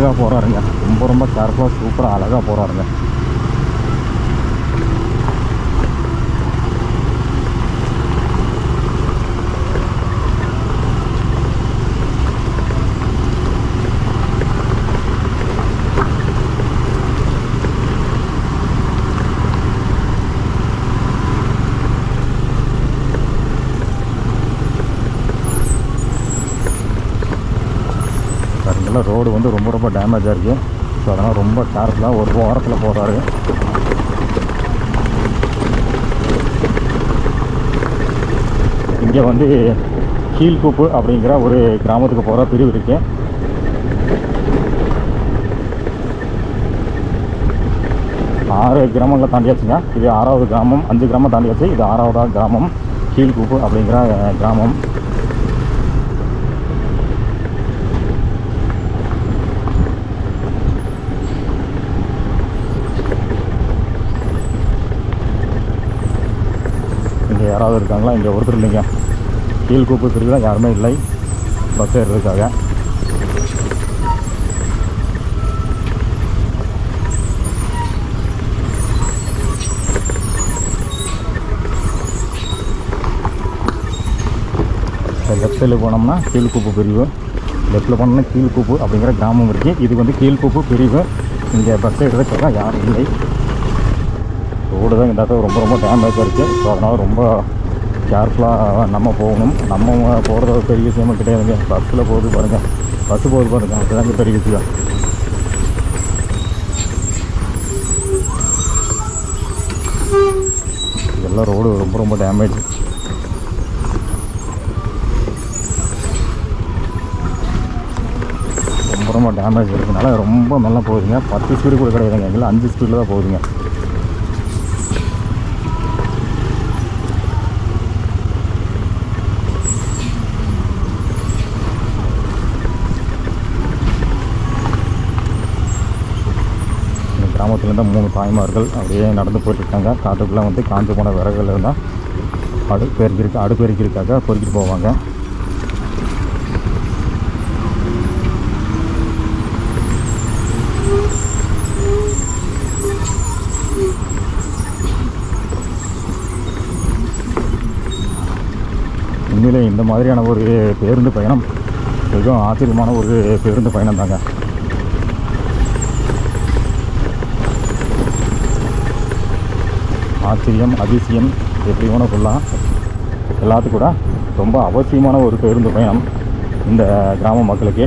அழகாக போகிறாருங்க ரொம்ப ரொம்ப கேர்ஃபுல்லாக சூப்பராக அழகாக போகிறாருங்க பாருங்களா ரோடு வந்து ரொம்ப ரொம்ப டேமேஜாக இருக்குது ஸோ அதனால் ரொம்ப கேர்ஃபுல்லாக ஒரு ஓரத்தில் போகிறாரு இங்கே வந்து கீழ்கூப்பு அப்படிங்கிற ஒரு கிராமத்துக்கு போகிற பிரிவு இருக்கு. ஆறு கிராமங்களை தாண்டியாச்சுங்க. இது ஆறாவது கிராமம் அஞ்சு கிராமம் தாண்டியாச்சு. இது ஆறாவதாக கிராமம் கீழ்கூப்பு அப்படிங்கிற கிராமம். யாராவது இருக்காங்களா? இங்கே ஒருத்தர் இல்லைங்க. கீழ்கூப்பு பிரிவு யாருமே இல்லை. பஸ் ஏறுறதுக்காக. லெஃப்ட் சைடில் போனோம்னா கீழ்கூப்பு பிரிவு. லெஃப்ட்டில் போனோம்னா கீழ்கூப்பு அப்படிங்கிற கிராமம் இருக்குது இது வந்து கீழ்கூப்பு பிரிவு. இங்கே பஸ் ஏறுறதுக்காக யாரும் இல்லை. கூட தான் இந்த இடத்துல ரொம்ப ரொம்ப டேமேஜ் இருக்குது ஸோ அதனால் ரொம்ப கேர்ஃபுல்லாக நம்ம போகணும். நம்ம போகிறது பெரிய விஷயமும் கிடையாதுங்க. பஸ்ஸில் போகுது பாருங்கள் பஸ்ஸு போகுது பாருங்கள் அதுதாங்க பெரிய விஷயம். இதெல்லாம் ரோடு ரொம்ப ரொம்ப டேமேஜ் ரொம்ப ரொம்ப டேமேஜ் இருக்கிறதுனால ரொம்ப நல்லா போகுதுங்க. பத்து ஸ்பீடு கூட கிடையாதுங்க. எங்கெல்லாம் அஞ்சு ஸ்பீடில் தான் போகுதுங்க இந்த கிராமத்துலேருந்து மூணு தாய்மார்கள் அப்படியே நடந்து போயிட்டுருக்காங்க. காட்டுக்குள்ளே வந்து காஞ்சு போன விறகுகள் இருந்தால் அடுப்பு பெருக்கிருக்கு அடுப்பு பெருக்கிருக்காக பொறுக்கிட்டு போவாங்க. உண்மையிலே இந்த மாதிரியான ஒரு பேருந்து பயணம் மிகவும் ஆச்சரியமான ஒரு பேருந்து பயணம் தாங்க ஆச்சரியம் அதிசயம் எப்படி வேணும் சொல்லலாம். எல்லாத்துக்கும் கூட ரொம்ப அவசியமான ஒரு பேருந்து பயணம் இந்த கிராம மக்களுக்கு.